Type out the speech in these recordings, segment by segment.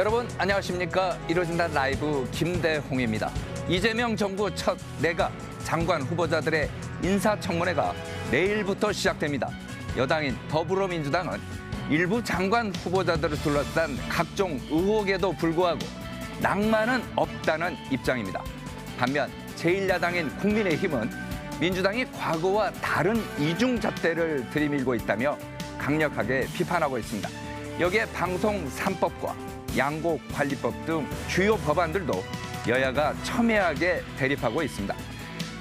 여러분 안녕하십니까 이루어진다 라이브 김대홍입니다. 이재명 정부 첫 내각 장관 후보자들의 인사청문회가 내일부터 시작됩니다. 여당인 더불어민주당은 일부 장관 후보자들을 둘러싼 각종 의혹에도 불구하고 낭만은 없다는 입장입니다. 반면 제1야당인 국민의힘은 민주당이 과거와 다른 이중잣대를 들이밀고 있다며 강력하게 비판하고 있습니다. 여기에 방송 3법과 양곡관리법 등 주요 법안들도 여야가 첨예하게 대립하고 있습니다.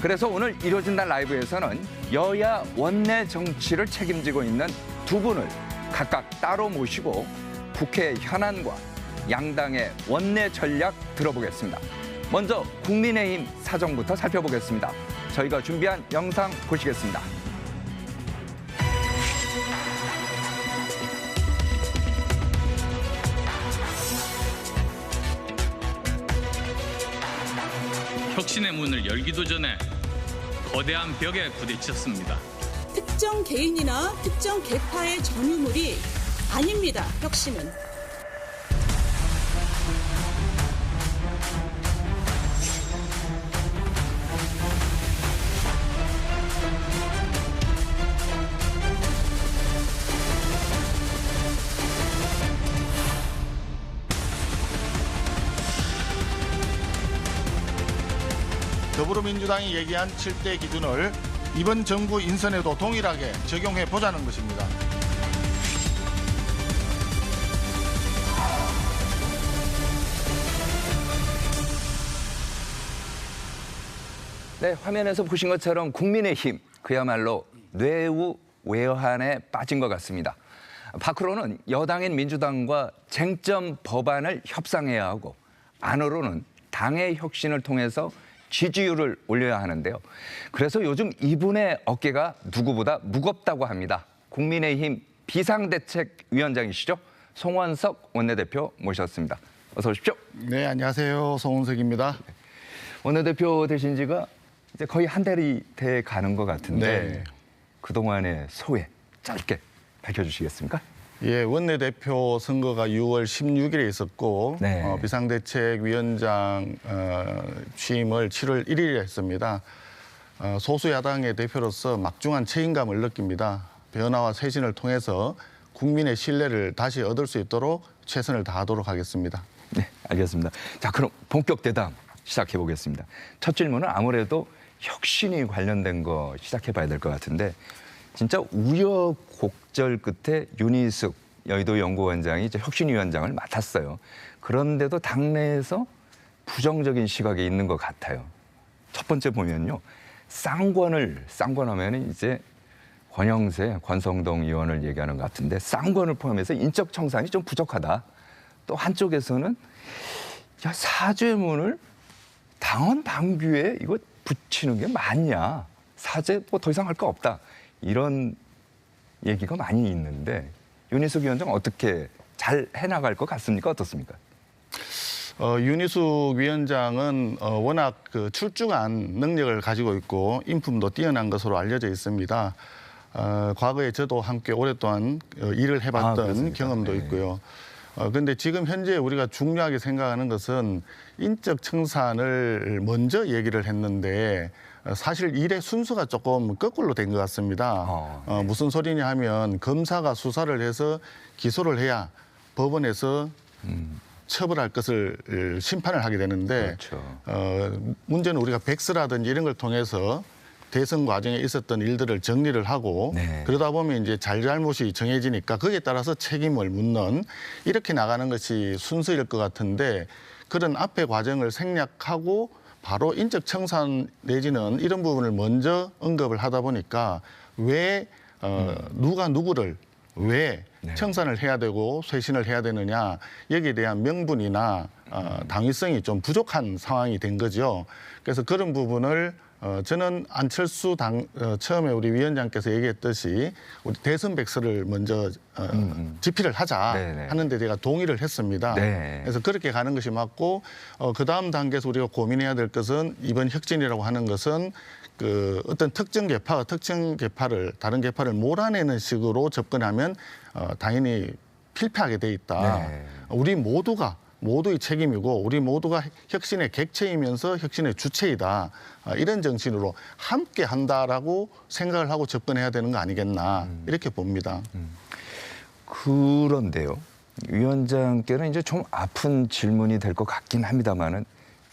그래서 오늘 이루어진다 라이브에서는 여야 원내 정치를 책임지고 있는 두 분을 각각 따로 모시고 국회 현안과 양당의 원내 전략 들어보겠습니다. 먼저 국민의힘 사정부터 살펴보겠습니다. 저희가 준비한 영상 보시겠습니다. 혁신의 문을 열기도 전에 거대한 벽에 부딪혔습니다. 특정 개인이나 특정 계파의 전유물이 아닙니다. 혁신은. 더불어민주당이 얘기한 7대 기준을 이번 정부 인선에도 동일하게 적용해 보자는 것입니다. 네, 화면에서 보신 것처럼 국민의힘 그야말로 뇌우 외환에 빠진 것 같습니다. 밖으로는 여당인 민주당과 쟁점 법안을 협상해야 하고 안으로는 당의 혁신을 통해서 지지율을 올려야 하는데요. 그래서 요즘 이분의 어깨가 누구보다 무겁다고 합니다. 국민의힘 비상대책위원장이시죠? 송원석 원내대표 모셨습니다. 어서 오십시오. 네, 안녕하세요. 송은석입니다. 원내대표 되신 지가 이제 거의 한 달이 돼 가는 것 같은데 네. 그동안의 소회 짧게 밝혀주시겠습니까? 예, 원내대표 선거가 6월 16일에 있었고 네. 어, 비상대책위원장 어, 취임을 7월 1일에 했습니다. 어, 소수 야당의 대표로서 막중한 책임감을 느낍니다. 변화와 쇄신을 통해서 국민의 신뢰를 다시 얻을 수 있도록 최선을 다하도록 하겠습니다. 네, 알겠습니다. 자, 그럼 본격 대담 시작해 보겠습니다. 첫 질문은 아무래도 혁신이 관련된 거 시작해 봐야 될 것 같은데 진짜 우여곡절 끝에 윤희숙 여의도 연구원장이 이제 혁신위원장을 맡았어요. 그런데도 당내에서 부정적인 시각이 있는 것 같아요. 첫 번째 보면요. 쌍권을 쌍권하면 이제 권영세, 권성동 의원을 얘기하는 것 같은데 쌍권을 포함해서 인적 청산이 좀 부족하다. 또 한쪽에서는 야 사죄문을 당원 당규에 이거 붙이는 게 맞냐? 사죄 뭐 더 이상 할 거 없다. 이런 얘기가 많이 있는데 윤희숙 위원장 어떻게 잘 해나갈 것 같습니까? 어떻습니까? 어, 윤희숙 위원장은 어, 워낙 그 출중한 능력을 가지고 있고 인품도 뛰어난 것으로 알려져 있습니다. 어, 과거에 저도 함께 오랫동안 어, 일을 아, 해봤던 그렇습니까? 경험도 네. 있고요. 어, 근데 지금 현재 우리가 중요하게 생각하는 것은 인적 청산을 먼저 얘기를 했는데 어, 사실 일의 순서가 조금 거꾸로 된 것 같습니다. 어, 어, 무슨 소리냐 하면 검사가 수사를 해서 기소를 해야 법원에서 처벌할 것을 어, 심판을 하게 되는데 그렇죠. 어, 문제는 우리가 백스라든지 이런 걸 통해서 대선 과정에 있었던 일들을 정리를 하고 네. 그러다 보면 이제 잘잘못이 정해지니까 거기에 따라서 책임을 묻는 이렇게 나가는 것이 순서일 것 같은데 그런 앞의 과정을 생략하고 바로 인적 청산 내지는 이런 부분을 먼저 언급을 하다 보니까 왜 어, 누가 누구를 왜 네. 청산을 해야 되고 쇄신을 해야 되느냐 여기에 대한 명분이나 어, 당위성이 좀 부족한 상황이 된 거죠. 그래서 그런 부분을 어, 저는 안철수 당 어, 처음에 우리 위원장께서 얘기했듯이 우리 대선 백서를 먼저 어, 집필을 하자 네네. 하는데 제가 동의를 했습니다. 네. 그래서 그렇게 가는 것이 맞고 어, 그 다음 단계에서 우리가 고민해야 될 것은 이번 혁신이라고 하는 것은 그 어떤 특정 계파가 특정 계파를 다른 계파를 몰아내는 식으로 접근하면 어, 당연히 필패하게 돼 있다. 네. 우리 모두가 모두의 책임이고 우리 모두가 혁신의 객체이면서 혁신의 주체이다. 아, 이런 정신으로 함께 한다라고 생각을 하고 접근해야 되는 거 아니겠나 이렇게 봅니다. 그런데요. 위원장께는 이제 좀 아픈 질문이 될 것 같긴 합니다만은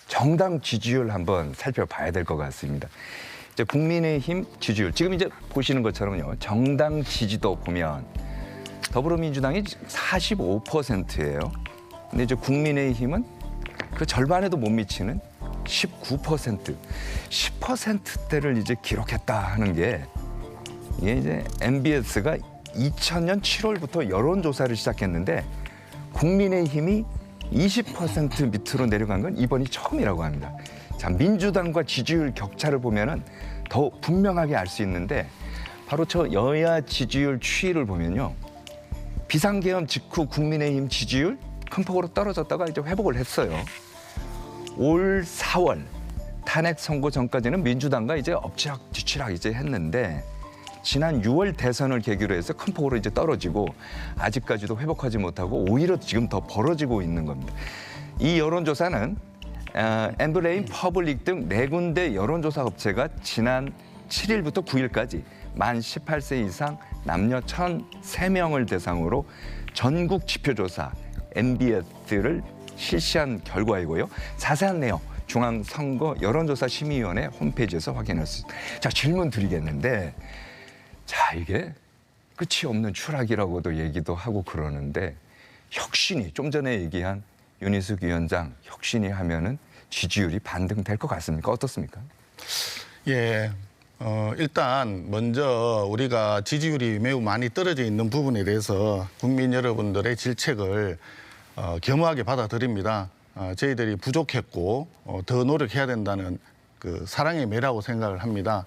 정당 지지율 한번 살펴봐야 될 것 같습니다. 이제 국민의힘 지지율 지금 이제 보시는 것처럼요. 정당 지지도 보면 더불어민주당이 45%예요. 근데 이제 국민의힘은 그 절반에도 못 미치는 19%, 10%대를 이제 기록했다 하는 게 이게 이제 MBS가 2000년 7월부터 여론조사를 시작했는데 국민의힘이 20% 밑으로 내려간 건 이번이 처음이라고 합니다. 자, 민주당과 지지율 격차를 보면은 더 분명하게 알 수 있는데 바로 저 여야 지지율 추이를 보면요. 비상계엄 직후 국민의힘 지지율 큰 폭으로 떨어졌다가 이제 회복을 했어요. 올 4월 탄핵 선고 전까지는 민주당과 이제 엎치락 뒤치락 이제 했는데 지난 6월 대선을 계기로 해서 큰 폭으로 이제 떨어지고 아직까지도 회복하지 못하고 오히려 지금 더 벌어지고 있는 겁니다. 이 여론조사는 어, 엠브레인 퍼블릭 등 네 군데 여론조사 업체가 지난 7일부터 9일까지 만 18세 이상 남녀 1,003명을 대상으로 전국 지표조사 MBS를 실시한 결과이고요. 자세한 내용 중앙선거 여론조사 심의위원회 홈페이지에서 확인할 수. 자 질문 드리겠는데 자 이게 끝이 없는 추락이라고도 얘기도 하고 그러는데 혁신이 좀 전에 얘기한 윤희숙 위원장 혁신이 하면은 지지율이 반등될 것 같습니까? 어떻습니까? 예. 어, 일단 먼저 우리가 지지율이 매우 많이 떨어져 있는 부분에 대해서 국민 여러분들의 질책을 어, 겸허하게 받아들입니다. 어, 저희들이 부족했고 어, 더 노력해야 된다는 그 사랑의 매라고 생각을 합니다.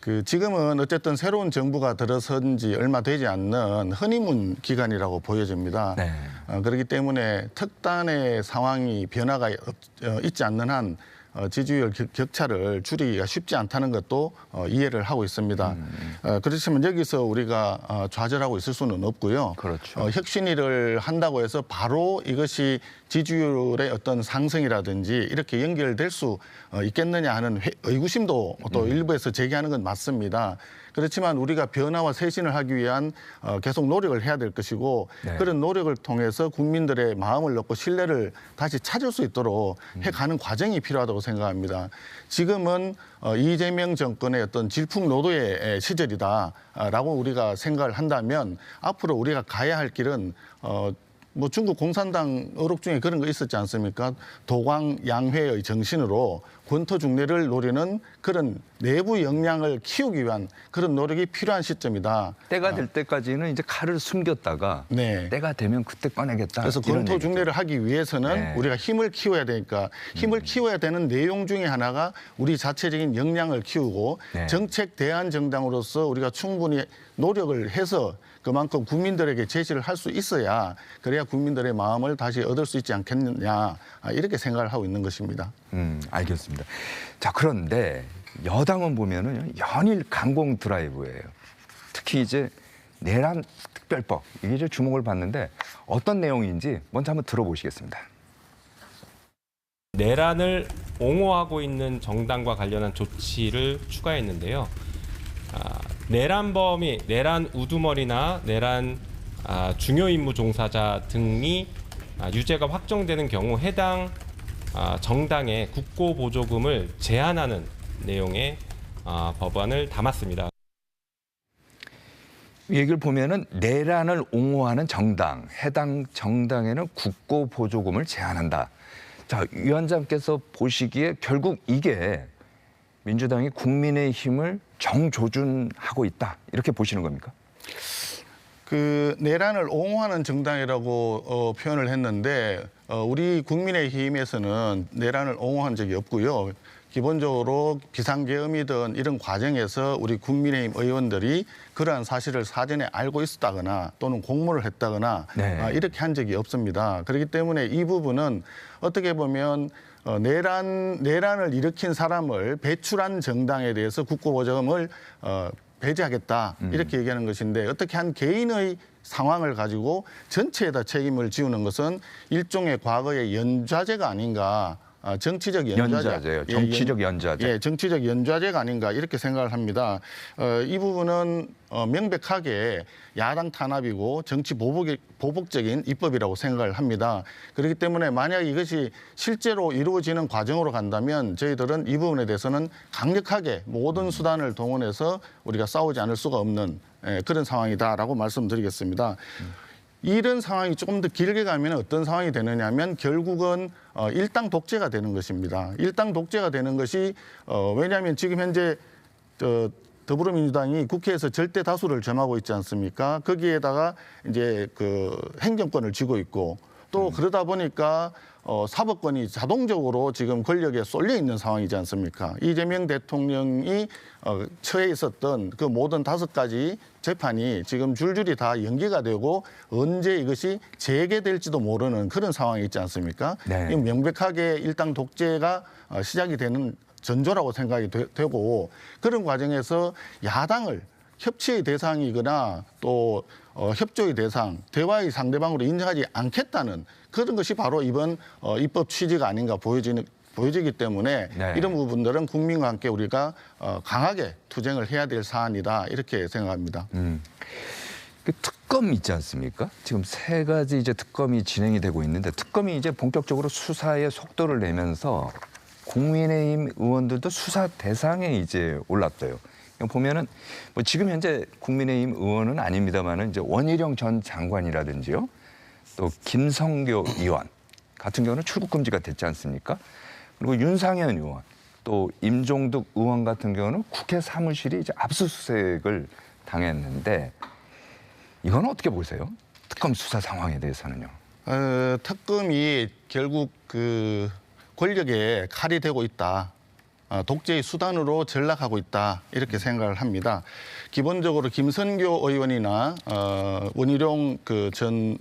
그 지금은 어쨌든 새로운 정부가 들어선 지 얼마 되지 않는 허니문 기간이라고 보여집니다. 네. 어, 그렇기 때문에 특단의 상황이 변화가 없- 어, 있지 않는 한 어, 지지율 격- 격차를 줄이기가 쉽지 않다는 것도 어, 이해를 하고 있습니다. 어, 그렇지만 여기서 우리가 어, 좌절하고 있을 수는 없고요. 그렇죠. 어, 혁신위를 한다고 해서 바로 이것이 지지율의 어떤 상승이라든지 이렇게 연결될 수 어, 있겠느냐 하는 회- 의구심도 또 일부에서 제기하는 건 맞습니다. 그렇지만 우리가 변화와 쇄신을 하기 위한 어, 계속 노력을 해야 될 것이고 네. 그런 노력을 통해서 국민들의 마음을 얻고 신뢰를 다시 찾을 수 있도록 해가는 과정이 필요하다고 생각합니다. 지금은 어, 이재명 정권의 어떤 질풍노도의 시절이다라고 우리가 생각을 한다면 앞으로 우리가 가야 할 길은 어, 뭐 중국 공산당 어록 중에 그런 거 있었지 않습니까? 도광 양회의 정신으로 권토 중례를 노리는 그런 내부 역량을 키우기 위한 그런 노력이 필요한 시점이다. 때가 될 때까지는 이제 칼을 숨겼다가 네. 때가 되면 그때 꺼내겠다. 그래서 권토. 중례를 하기 위해서는 네. 음. 우리가 힘을 키워야 되니까 힘을 키워야 되는 내용 중에 하나가 우리 자체적인 역량을 키우고 네. 정책 대안 정당으로서 우리가 충분히 노력을 해서 그만큼 국민들에게 제시를 할 수 있어야 그래야 국민들의 마음을 다시 얻을 수 있지 않겠느냐 아, 이렇게 생각을 하고 있는 것입니다. 음, 알겠습니다. 자, 그런데 여당은 보면은 연일 강공 드라이브예요. 특히 이제 내란 특별법 이게 이제 주목을 받는데 어떤 내용인지 먼저 한번 들어보시겠습니다. 내란을 옹호하고 있는 정당과 관련한 조치를 추가했는데요. 아, 내란범이 내란 우두머리나 내란 아, 중요 임무 종사자 등이 아, 유죄가 확정되는 경우 해당 아, 정당의 국고 보조금을 제한하는 내용의 아, 법안을 담았습니다. 이 얘기를 보면은 내란을 옹호하는 정당, 해당 정당에는 국고 보조금을 제한한다. 자, 위원장께서 보시기에 결국 이게 민주당이 국민의 힘을 정조준하고 있다. 이렇게 보시는 겁니까? 그 내란을 옹호하는 정당이라고 어, 표현을 했는데 어, 우리 국민의힘에서는 내란을 옹호한 적이 없고요. 기본적으로 비상계엄이든 이런 과정에서 우리 국민의힘 의원들이 그러한 사실을 사전에 알고 있었다거나 또는 공모를 했다거나 네. 아, 이렇게 한 적이 없습니다. 그렇기 때문에 이 부분은 어떻게 보면 어, 내란 내란을 일으킨 사람을 배출한 정당에 대해서 국고보조금을 어, 배제하겠다 이렇게 얘기하는 것인데 어떻게 한 개인의 상황을 가지고 전체에다 책임을 지우는 것은 일종의 과거의 연좌제가 아닌가. 아, 정치적 연좌제. 연좌제요. 예, 정치적 연- 연좌제. 예, 정치적 연좌제가 아닌가 이렇게 생각을 합니다. 어, 이 부분은 어, 명백하게 야당 탄압이고 정치 보복, 보복적인 입법이라고 생각을 합니다. 그렇기 때문에 만약 이것이 실제로 이루어지는 과정으로 간다면 저희들은 이 부분에 대해서는 강력하게 모든 수단을 동원해서 우리가 싸우지 않을 수가 없는 예, 그런 상황이다라고 말씀드리겠습니다. 이런 상황이 조금 더 길게 가면 어떤 상황이 되느냐 하면 결국은 어, 일당 독재가 되는 것입니다. 일당 독재가 되는 것이 어, 왜냐하면 지금 현재 저 더불어민주당이 국회에서 절대 다수를 점하고 있지 않습니까? 거기에다가 이제 그 행정권을 쥐고 있고 또 그러다 보니까 어, 사법권이 자동적으로 지금 권력에 쏠려 있는 상황이지 않습니까? 이재명 대통령이 어, 처해 있었던 그 모든 다섯 가지 재판이 지금 줄줄이 다 연기가 되고 언제 이것이 재개될지도 모르는 그런 상황이 있지 않습니까? 네. 이 명백하게 일당 독재가 어, 시작이 되는 전조라고 생각이 되, 고 그런 과정에서 야당을 협치의 대상이거나 또 어, 협조의 대상, 대화의 상대방으로 인정하지 않겠다는 그런 것이 바로 이번 어, 입법 취지가 아닌가 보여지는 보여지기 때문에 네. 이런 부분들은 국민과 함께 우리가 어, 강하게 투쟁을 해야 될 사안이다 이렇게 생각합니다. 그 특검 있지 않습니까? 지금 세 가지 이제 특검이 진행이 되고 있는데 특검이 이제 본격적으로 수사에 속도를 내면서 국민의힘 의원들도 수사 대상에 이제 올랐대요. 그냥 보면은 뭐 지금 현재 국민의힘 의원은 아닙니다만은 이제 원희룡 전 장관이라든지요, 또 김성교 의원 같은 경우는 출국 금지가 됐지 않습니까? 그리고 윤상현 의원, 또 임종득 의원 같은 경우는 국회 사무실이 이제 압수수색을 당했는데 이건 어떻게 보세요? 특검 수사 상황에 대해서는요. 어, 특검이 결국 그 권력에 칼이 되고 있다. 어, 독재의 수단으로 전락하고 있다 이렇게 생각을 합니다. 기본적으로 김선교 의원이나 어, 원희룡 그전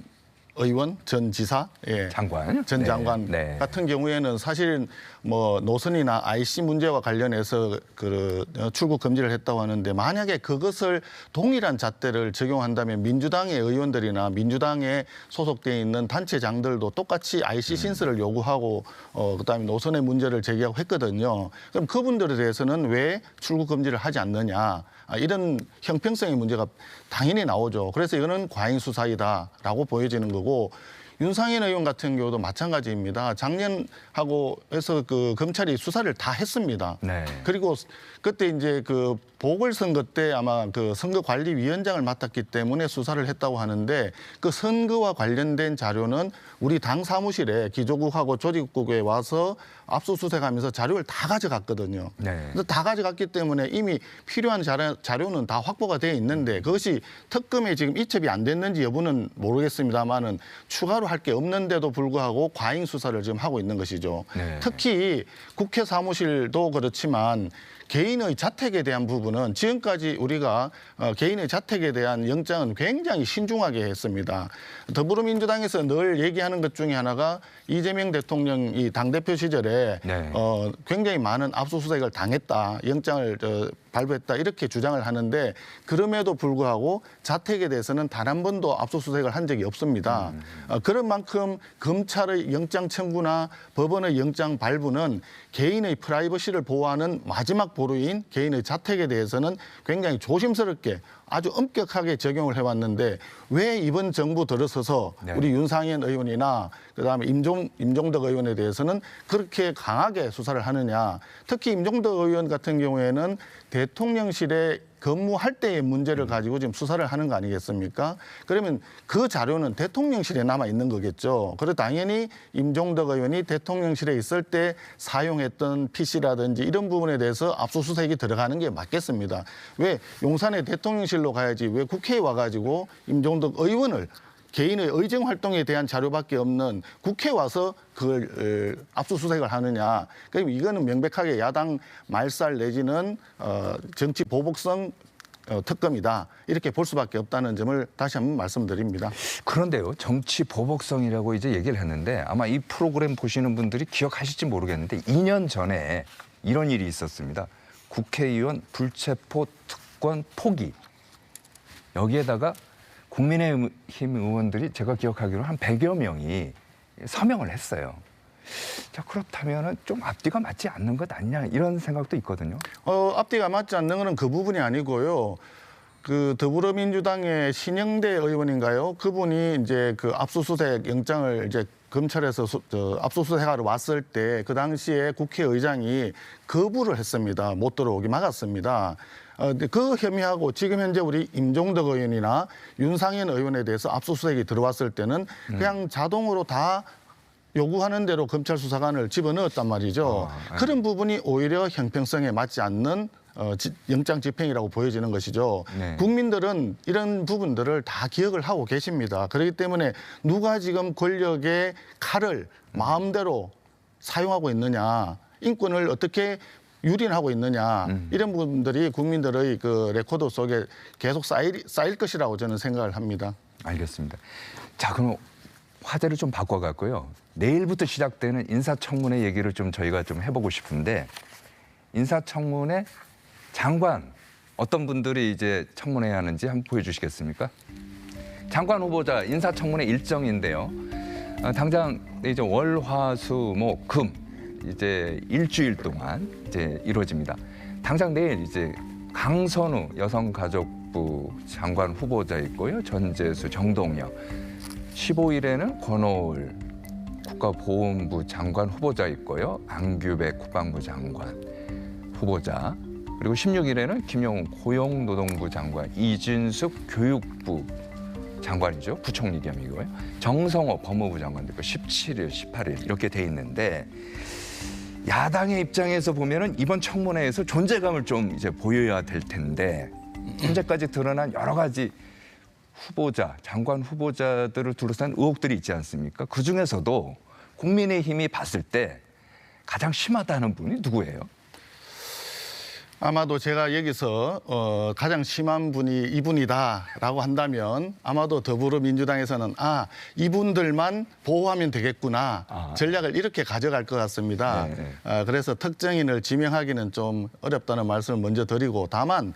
의원, 전 지사, 예. 장관. 전 네, 장관 네. 같은 경우에는 사실 뭐 노선이나 IC 문제와 관련해서 그 출국 금지를 했다고 하는데 만약에 그것을 동일한 잣대를 적용한다면 민주당의 의원들이나 민주당에 소속돼 있는 단체장들도 똑같이 음. IC 신설을 요구하고 어 그다음에 노선의 문제를 제기하고 했거든요. 그럼 그분들에 대해서는 왜 출국 금지를 하지 않느냐? 아, 이런 형평성의 문제가 당연히 나오죠. 그래서 이거는 과잉 수사이다라고 보여지는 거고 윤상현 의원 같은 경우도 마찬가지입니다. 작년하고 해서 그 검찰이 수사를 다 했습니다. 네. 그리고 그때 이제 그 보궐선거 때 아마 그 선거관리위원장을 맡았기 때문에 수사를 했다고 하는데 그 선거와 관련된 자료는 우리 당 사무실에 기조국하고 조직국에 와서 압수수색하면서 자료를 다 가져갔거든요. 네. 그래서 다 가져갔기 때문에 이미 필요한 자료, 자료는 다 확보가 되어 있는데 그것이 특검에 지금 이첩이 안 됐는지 여부는 모르겠습니다만은 추가로 할 게 없는데도 불구하고 과잉 수사를 지금 하고 있는 것이죠. 네. 특히 국회 사무실도 그렇지만 개인의 자택에 대한 부분은 지금까지 우리가 어, 개인의 자택에 대한 영장은 굉장히 신중하게 했습니다. 더불어민주당에서 늘 얘기하는 것 중에 하나가 이재명 대통령이 당대표 시절에 네. 어, 굉장히 많은 압수수색을 당했다, 영장을 저, 발부했다 이렇게 주장을 하는데 그럼에도 불구하고 자택에 대해서는 단 한 번도 압수수색을 한 적이 없습니다. 어, 그런 만큼 검찰의 영장 청구나 법원의 영장 발부는 개인의 프라이버시를 보호하는 마지막 보루인 개인의 자택에 대해서는 굉장히 조심스럽게 아주 엄격하게 적용을 해왔는데 왜 이번 정부 들어서서 네. 우리 윤상현 의원이나 그다음에 임종 임종덕 의원에 대해서는 그렇게 강하게 수사를 하느냐. 특히 임종덕 의원 같은 경우에는 대통령실에 근무할 때의 문제를 가지고 지금 수사를 하는 거 아니겠습니까? 그러면 그 자료는 대통령실에 남아 있는 거겠죠. 그래서 당연히 임종덕 의원이 대통령실에 있을 때 사용했던 PC라든지 이런 부분에 대해서 압수수색이 들어가는 게 맞겠습니다. 왜 용산의 대통령실로 가야지 왜 국회에 와가지고 임종덕 의원을 개인의 의정 활동에 대한 자료밖에 없는 국회에 와서 그걸 어, 압수수색을 하느냐. 그럼 이거는 명백하게 야당 말살 내지는 어, 정치 보복성 어, 특검이다. 이렇게 볼 수밖에 없다는 점을 다시 한번 말씀드립니다. 그런데요, 정치 보복성이라고 이제 얘기를 했는데 아마 이 프로그램 보시는 분들이 기억하실지 모르겠는데 2년 전에 이런 일이 있었습니다. 국회의원 불체포 특권 포기. 여기에다가 국민의힘 의원들이 제가 기억하기로 한 100여 명이 서명을 했어요. 자, 그렇다면은 좀 앞뒤가 맞지 않는 것 아니냐 이런 생각도 있거든요. 어, 앞뒤가 맞지 않는 것은 그 부분이 아니고요. 그 더불어민주당의 신영대 의원인가요? 그분이 이제 그 압수수색 영장을 이제 검찰에서 수, 저, 압수수색하러 왔을 때 그 당시에 국회의장이 거부를 했습니다. 못 들어오게 막았습니다. 어, 그 혐의하고 지금 현재 우리 임종덕 의원이나 윤상현 의원에 대해서 압수수색이 들어왔을 때는 그냥 자동으로 다 요구하는 대로 검찰 수사관을 집어넣었단 말이죠. 아, 네. 그런 부분이 오히려 형평성에 맞지 않는 어, 지- 영장 집행이라고 보여지는 것이죠. 네. 국민들은 이런 부분들을 다 기억을 하고 계십니다. 그렇기 때문에 누가 지금 권력의 칼을 마음대로 사용하고 있느냐, 인권을 어떻게 유린하고 있느냐 이런 부분들이 국민들의 그 레코드 속에 계속 쌓일, 쌓일 것이라고 저는 생각을 합니다. 알겠습니다. 자, 그럼 화제를 좀 바꿔갖고요. 내일부터 시작되는 인사청문회 얘기를 좀 저희가 좀 해보고 싶은데 인사청문회 장관 어떤 분들이 이제 청문회 하는지 한번 보여주시겠습니까? 장관 후보자 인사청문회 일정인데요. 어, 당장 이제 월, 화, 수, 목, 금 이제 일주일 동안 이제 이루어집니다. 당장 내일 이제 강선우 여성가족부 장관 후보자 있고요. 전재수, 정동영. 15일에는 권오을 국가보훈부 장관 후보자 있고요. 안규백 국방부 장관 후보자 그리고 16일에는 김영우 고용노동부 장관, 이준숙 교육부 장관이죠. 부총리 겸이고요. 정성호 법무부 장관도 있고 17일, 18일 이렇게 돼 있는데 야당의 입장에서 보면은 이번 청문회에서 존재감을 좀 이제 보여야 될 텐데 현재까지 드러난 여러 가지 후보자, 장관 후보자들을 둘러싼 의혹들이 있지 않습니까? 그 중에서도 국민의힘이 봤을 때 가장 심하다는 분이 누구예요? 아마도 제가 여기서 어, 가장 심한 분이 이분이다라고 한다면 아마도 더불어민주당에서는 아 이분들만 보호하면 되겠구나 아. 전략을 이렇게 가져갈 것 같습니다. 네, 네. 아, 그래서 특정인을 지명하기는 좀 어렵다는 말씀을 먼저 드리고 다만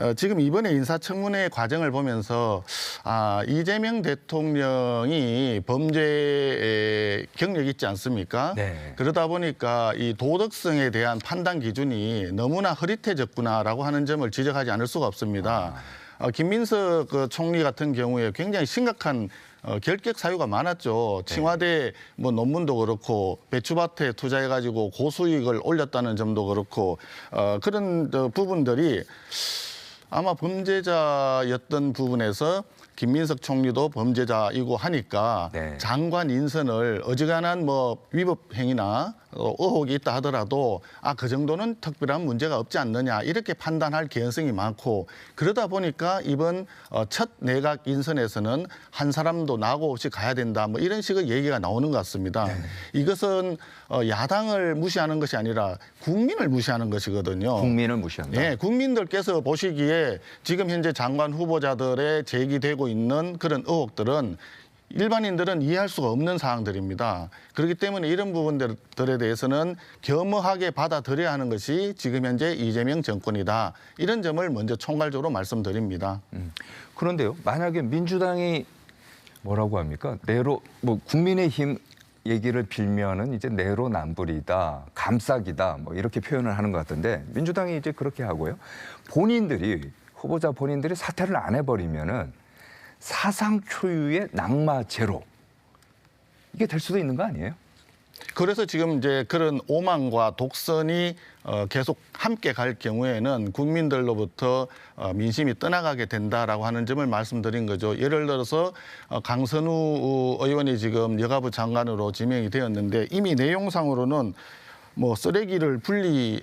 어, 지금 이번에 인사청문회 과정을 보면서 아, 이재명 대통령이 범죄 경력이 있지 않습니까? 네. 그러다 보니까 이 도덕성에 대한 판단 기준이 너무나 흐릿해졌구나라고 하는 점을 지적하지 않을 수가 없습니다. 어, 김민석 그 총리 같은 경우에 굉장히 심각한 어, 결격 사유가 많았죠. 청와대 뭐 논문도 그렇고 배추밭에 투자해가지고 고수익을 올렸다는 점도 그렇고 어, 그런 저 부분들이 아마 범죄자였던 부분에서 김민석 총리도 범죄자이고 하니까 네. 장관 인선을 어지간한 뭐 위법 행위나 어, 의혹이 있다 하더라도 아 그 정도는 특별한 문제가 없지 않느냐 이렇게 판단할 개연성이 많고 그러다 보니까 이번 어, 첫 내각 인선에서는 한 사람도 나고 없이 가야 된다 뭐 이런 식의 얘기가 나오는 것 같습니다. 네. 이것은 어, 야당을 무시하는 것이 아니라 국민을 무시하는 것이거든요. 국민을 무시한다. 예, 국민들께서 보시기에 지금 현재 장관 후보자들의 제기되고 있는 그런 의혹들은 일반인들은 이해할 수가 없는 사항들입니다. 그렇기 때문에 이런 부분들에 대해서는 겸허하게 받아들여야 하는 것이 지금 현재 이재명 정권이다. 이런 점을 먼저 총괄적으로 말씀드립니다. 그런데요, 만약에 민주당이 뭐라고 합니까? 내로 뭐 국민의힘 얘기를 빌면은 이제 내로남불이다, 감싸기다, 뭐 이렇게 표현을 하는 것 같은데 민주당이 이제 그렇게 하고요. 본인들이 후보자 본인들이 사퇴를 안 해버리면은 사상 초유의 낙마 제로 이게 될 수도 있는 거 아니에요? 그래서 지금 이제 그런 오만과 독선이 어, 계속 함께 갈 경우에는 국민들로부터 어, 민심이 떠나가게 된다라고 하는 점을 말씀드린 거죠. 예를 들어서 어, 강선우 의원이 지금 여가부 장관으로 지명이 되었는데 이미 내용상으로는 뭐 쓰레기를 분리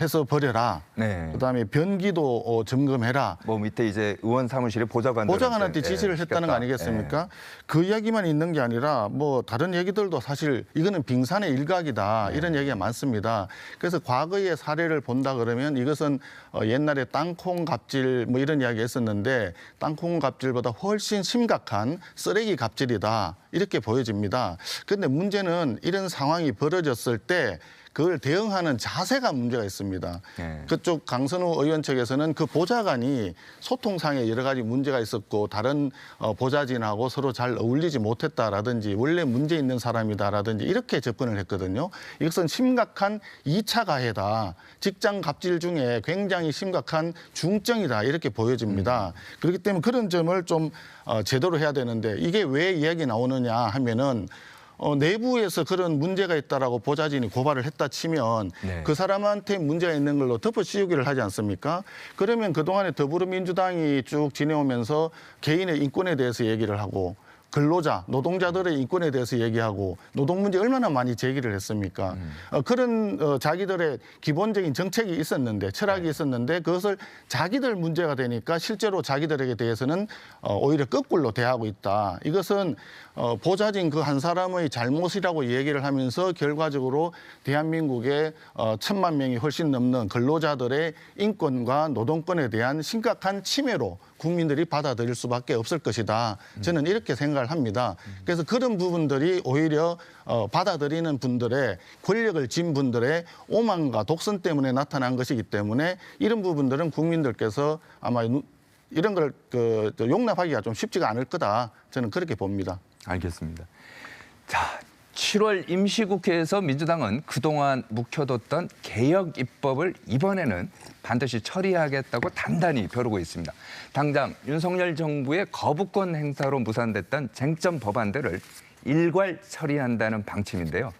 해서 버려라. 네. 그다음에 변기도 어, 점검해라. 뭐 밑에 이제 의원 사무실에 보좌관 보좌관한테 지시를 했다는 거 아니겠습니까? 그 이야기만 있는 게 아니라 뭐 다른 얘기들도 사실 이거는 빙산의 일각이다 이런 얘기가 많습니다. 그래서 과거의 사례를 본다 그러면 이것은 어, 옛날에 땅콩 갑질 뭐 이런 이야기 했었는데 땅콩 갑질보다 훨씬 심각한 쓰레기 갑질이다 이렇게 보여집니다. 그런데 문제는 이런 상황이 벌어졌을 때 그걸 대응하는 자세가 문제가 있습니다. 네. 그쪽 강선우 의원 측에서는 그 보좌관이 소통상에 여러 가지 문제가 있었고 다른 어, 보좌진하고 서로 잘 어울리지 못했다라든지 원래 문제 있는 사람이다라든지 이렇게 접근을 했거든요. 이것은 심각한 이차 가해다. 직장 갑질 중에 굉장히 심각한 중증이다. 이렇게 보여집니다. 그렇기 때문에 그런 점을 좀 어, 제대로 해야 되는데 이게 왜 이야기 나오느냐 하면은 어, 내부에서 그런 문제가 있다라고 보좌진이 고발을 했다 치면 네. 그 사람한테 문제가 있는 걸로 덮어씌우기를 하지 않습니까? 그러면 그동안에 더불어민주당이 쭉 지내오면서 개인의 인권에 대해서 얘기를 하고 근로자, 노동자들의 인권에 대해서 얘기하고 노동 문제 얼마나 많이 제기를 했습니까? 어, 그런 어, 자기들의 기본적인 정책이 있었는데 철학이 있었는데 그것을 자기들 문제가 되니까 실제로 자기들에게 대해서는 어, 오히려 거꾸로 대하고 있다. 이것은 어, 보좌진 그 한 사람의 잘못이라고 얘기를 하면서 결과적으로 대한민국의 어, 천만 명이 훨씬 넘는 근로자들의 인권과 노동권에 대한 심각한 침해로 국민들이 받아들일 수밖에 없을 것이다. 저는 이렇게 생각을 합니다. 그래서 그런 부분들이 오히려 어, 받아들이는 분들의 권력을 쥔 분들의 오만과 독선 때문에 나타난 것이기 때문에 이런 부분들은 국민들께서 아마 누- 이런 걸 그, 용납하기가 좀 쉽지가 않을 거다. 저는 그렇게 봅니다. 알겠습니다. 자, 7월 임시국회에서 민주당은 그동안 묵혀뒀던 개혁 입법을 이번에는 반드시 처리하겠다고 단단히 벼르고 있습니다. 당장 윤석열 정부의 거부권 행사로 무산됐던 쟁점 법안들을 일괄 처리한다는 방침인데요.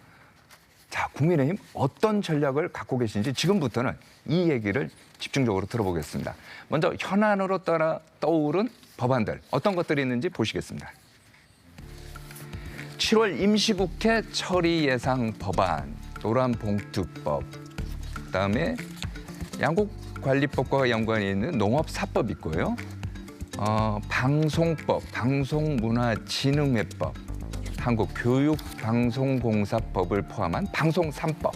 자, 국민의힘 어떤 전략을 갖고 계신지 지금부터는 이 얘기를 집중적으로 들어보겠습니다. 먼저 현안으로 따라 떠오른 법안들 어떤 것들이 있는지 보시겠습니다. 7월 임시국회 처리 예상 법안, 노란 봉투법, 그다음에 양국관리법과 연관이 있는 농업사법 있고요. 어, 방송법, 방송문화진흥회법, 한국교육방송공사법을 포함한 방송 3법.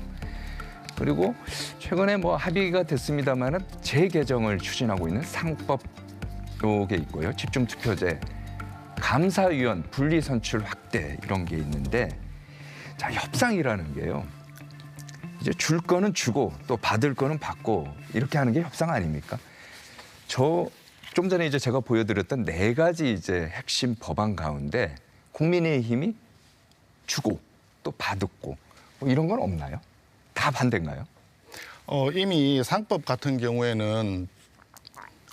그리고 최근에 뭐 합의가 됐습니다마는 재개정을 추진하고 있는 상법 요게 있고요. 집중투표제, 감사위원 분리 선출 확대 이런 게 있는데 자 협상이라는 게요. 이제 줄 거는 주고 또 받을 거는 받고 이렇게 하는 게 협상 아닙니까? 저 좀 전에 이제 제가 보여드렸던 네 가지 이제 핵심 법안 가운데 국민의힘이 주고 또 받고 뭐 이런 건 없나요? 다 반대인가요? 어, 이미 상법 같은 경우에는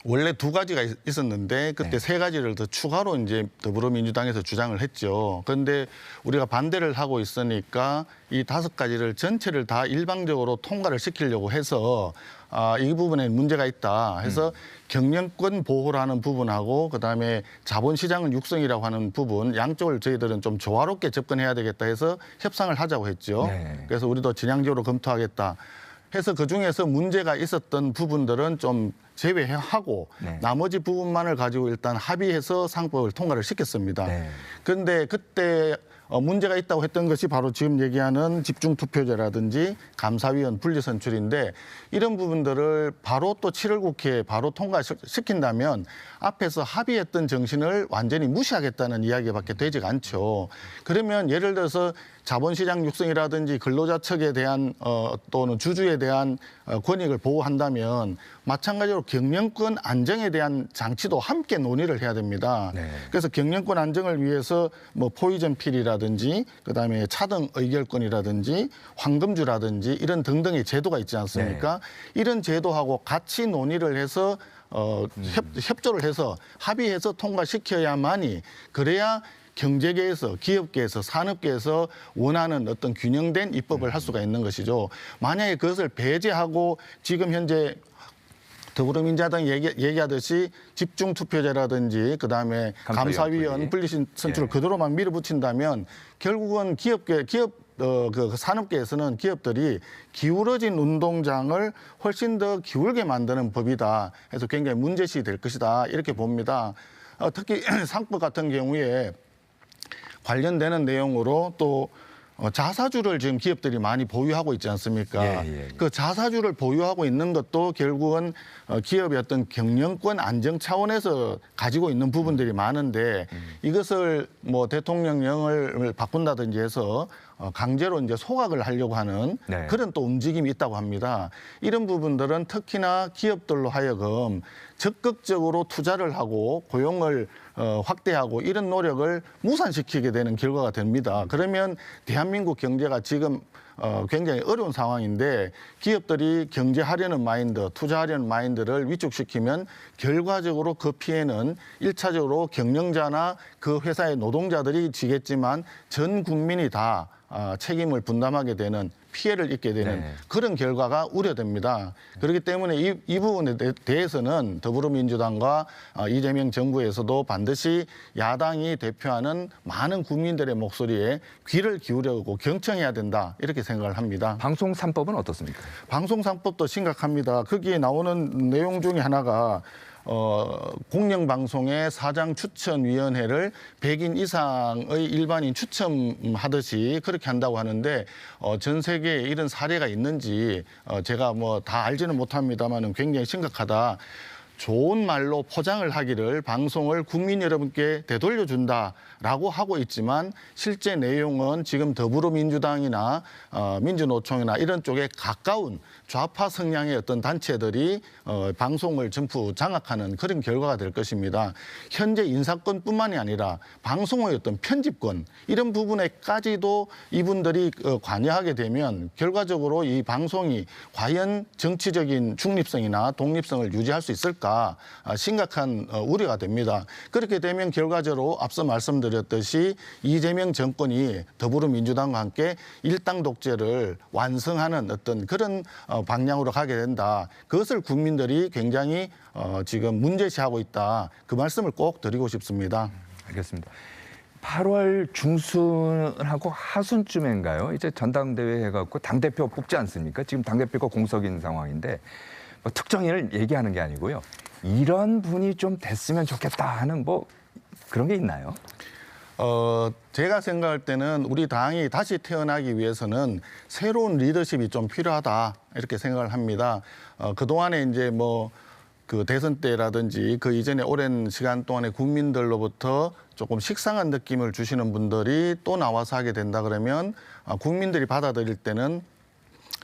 원래 두 가지가 있- 있었는데 그때 네. 세 가지를 더 추가로 이제 더불어민주당에서 주장을 했죠. 그런데 우리가 반대를 하고 있으니까 이 다섯 가지를 전체를 다 일방적으로 통과를 시키려고 해서 아, 이 부분에 문제가 있다 해서 경영권 보호라는 부분하고 그다음에 자본시장은 육성이라고 하는 부분 양쪽을 저희들은 좀 조화롭게 접근해야 되겠다 해서 협상을 하자고 했죠. 네. 그래서 우리도 진양적으로 검토하겠다. 해서 그 중에서 문제가 있었던 부분들은 좀 제외하고 네. 나머지 부분만을 가지고 일단 합의해서 상법을 통과를 시켰습니다. 네. 그런데 그때 어, 문제가 있다고 했던 것이 바로 지금 얘기하는 집중투표제라든지 감사위원 분리선출인데 이런 부분들을 바로 또 7월 국회에 바로 통과시킨다면 앞에서 합의했던 정신을 완전히 무시하겠다는 이야기밖에 되지가 않죠. 그러면 예를 들어서 자본시장 육성이라든지 근로자 측에 대한 어, 또는 주주에 대한 어, 권익을 보호한다면 마찬가지로 경영권 안정에 대한 장치도 함께 논의를 해야 됩니다. 네. 그래서 경영권 안정을 위해서 뭐 포이전 필이라든지 그다음에 차등 의결권이라든지 황금주라든지 이런 등등의 제도가 있지 않습니까? 이런 제도하고 같이 논의를 해서 어, 협, 협조를 해서 합의해서 통과시켜야만이 그래야 경제계에서 기업계에서 산업계에서 원하는 어떤 균형된 입법을 할 수가 있는 것이죠. 만약에 그것을 배제하고 지금 현재 더불어민주당 얘기, 얘기하듯이 집중 투표제라든지 그다음에 감사위원 감사위원 분리. 분리 선출을 예. 그대로만 밀어붙인다면 결국은 기업계 기업 어, 그 산업계에서는 기업들이 기울어진 운동장을 훨씬 더 기울게 만드는 법이다. 해서 굉장히 문제시 될 것이다. 이렇게 봅니다. 어, 특히 상법 같은 경우에 관련되는 내용으로 또 어, 자사주를 지금 기업들이 많이 보유하고 있지 않습니까? 예, 예, 예. 그 자사주를 보유하고 있는 것도 결국은 어, 기업의 어떤 경영권 안정 차원에서 가지고 있는 부분들이 많은데 이것을 뭐 대통령령을 바꾼다든지 해서 어, 강제로 이제 소각을 하려고 하는 네. 그런 또 움직임이 있다고 합니다. 이런 부분들은 특히나 기업들로 하여금 적극적으로 투자를 하고 고용을 어, 확대하고 이런 노력을 무산시키게 되는 결과가 됩니다. 그러면 대한민국 경제가 지금 어, 굉장히 어려운 상황인데 기업들이 경제하려는 마인드, 투자하려는 마인드를 위축시키면 결과적으로 그 피해는 일차적으로 경영자나 그 회사의 노동자들이 지겠지만 전 국민이 다 아, 책임을 분담하게 되는 피해를 입게 되는 네. 그런 결과가 우려됩니다. 그렇기 때문에 이, 이 부분에 대- 대해서는 더불어민주당과 어, 이재명 정부에서도 반드시 야당이 대표하는 많은 국민들의 목소리에 귀를 기울여고 경청해야 된다 이렇게 생각을 합니다. 방송 3법은 어떻습니까? 방송상법도 심각합니다. 거기에 나오는 내용 중에 하나가 어, 공영방송의 사장 추천위원회를 100인 이상의 일반인 추첨하듯이 그렇게 한다고 하는데 어, 전 세계에 이런 사례가 있는지 어, 제가 뭐 다 알지는 못합니다만은 굉장히 심각하다. 좋은 말로 포장을 하기를 방송을 국민 여러분께 되돌려 준다라고 하고 있지만 실제 내용은 지금 더불어민주당이나 어, 민주노총이나 이런 쪽에 가까운 좌파 성향의 어떤 단체들이 어, 방송을 전부 장악하는 그런 결과가 될 것입니다. 현재 인사권뿐만이 아니라 방송의 어떤 편집권 이런 부분에까지도 이분들이 어, 관여하게 되면 결과적으로 이 방송이 과연 정치적인 중립성이나 독립성을 유지할 수 있을까 아, 심각한 어, 우려가 됩니다. 그렇게 되면 결과적으로 앞서 말씀드렸듯이 이재명 정권이 더불어민주당과 함께 일당 독재를 완성하는 어떤 그런 어, 방향으로 가게 된다. 그것을 국민들이 굉장히 어, 지금 문제시하고 있다. 그 말씀을 꼭 드리고 싶습니다. 알겠습니다. 8월 중순하고 하순쯤인가요? 이제 전당대회 해갖고 당대표 뽑지 않습니까? 지금 당대표가 공석인 상황인데 뭐 특정인을 얘기하는 게 아니고요. 이런 분이 좀 됐으면 좋겠다 하는 뭐 그런 게 있나요? 어, 제가 생각할 때는 우리 당이 다시 태어나기 위해서는 새로운 리더십이 좀 필요하다 이렇게 생각을 합니다. 어, 그동안에 이제 뭐 그 대선 때라든지 그 이전에 오랜 시간 동안에 국민들로부터 조금 식상한 느낌을 주시는 분들이 또 나와서 하게 된다 그러면 어, 국민들이 받아들일 때는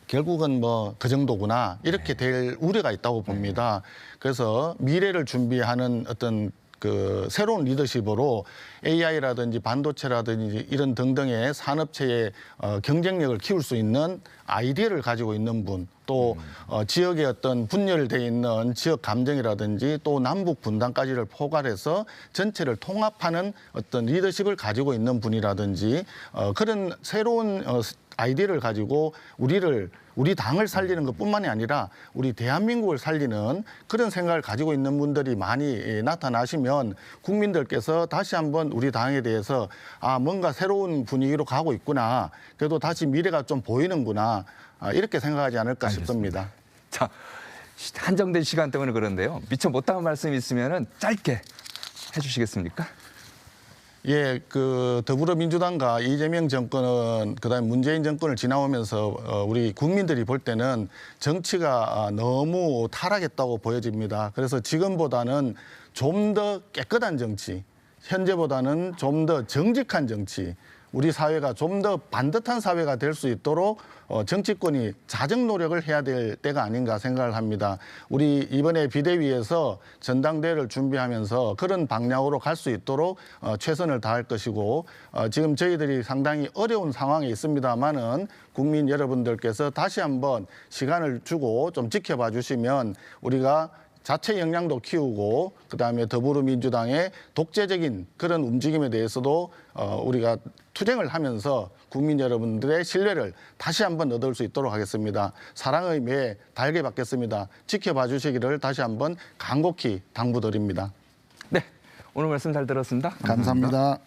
결국은 뭐 그 정도구나 이렇게 될 우려가 있다고 봅니다. 그래서 미래를 준비하는 어떤 그 새로운 리더십으로 AI라든지 반도체라든지 이런 등등의 산업체의 어, 경쟁력을 키울 수 있는 아이디어를 가지고 있는 분, 또 어, 지역의 어떤 분열돼 있는 지역 감정이라든지 또 남북 분단까지를 포괄해서 전체를 통합하는 어떤 리더십을 가지고 있는 분이라든지 어, 그런 새로운 어, 아이디어를 가지고 우리를 우리 당을 살리는 것뿐만이 아니라 우리 대한민국을 살리는 그런 생각을 가지고 있는 분들이 많이 예, 나타나시면 국민들께서 다시 한번 우리 당에 대해서 아 뭔가 새로운 분위기로 가고 있구나 그래도 다시 미래가 좀 보이는구나 아, 이렇게 생각하지 않을까 싶습니다. 자, 한정된 시간 때문에 그런데요. 미처 못한 말씀이 있으면 짧게 해주시겠습니까? 예, 그 더불어민주당과 이재명 정권은 그다음에 문재인 정권을 지나오면서 어, 우리 국민들이 볼 때는 정치가 아, 너무 타락했다고 보여집니다. 그래서 지금보다는 좀 더 깨끗한 정치, 현재보다는 좀 더 정직한 정치, 우리 사회가 좀 더 반듯한 사회가 될 수 있도록 어, 정치권이 자정 노력을 해야 될 때가 아닌가 생각을 합니다. 우리 이번에 비대위에서 전당대회를 준비하면서 그런 방향으로 갈 수 있도록 어, 최선을 다할 것이고 어, 지금 저희들이 상당히 어려운 상황에 있습니다만은 국민 여러분들께서 다시 한번 시간을 주고 좀 지켜봐 주시면 우리가 자체 역량도 키우고 그다음에 더불어민주당의 독재적인 그런 움직임에 대해서도 어, 우리가 투쟁을 하면서 국민 여러분들의 신뢰를 다시 한번 얻을 수 있도록 하겠습니다. 사랑의 매 달게 받겠습니다. 지켜봐 주시기를 다시 한번 간곡히 당부드립니다. 네, 오늘 말씀 잘 들었습니다. 감사합니다.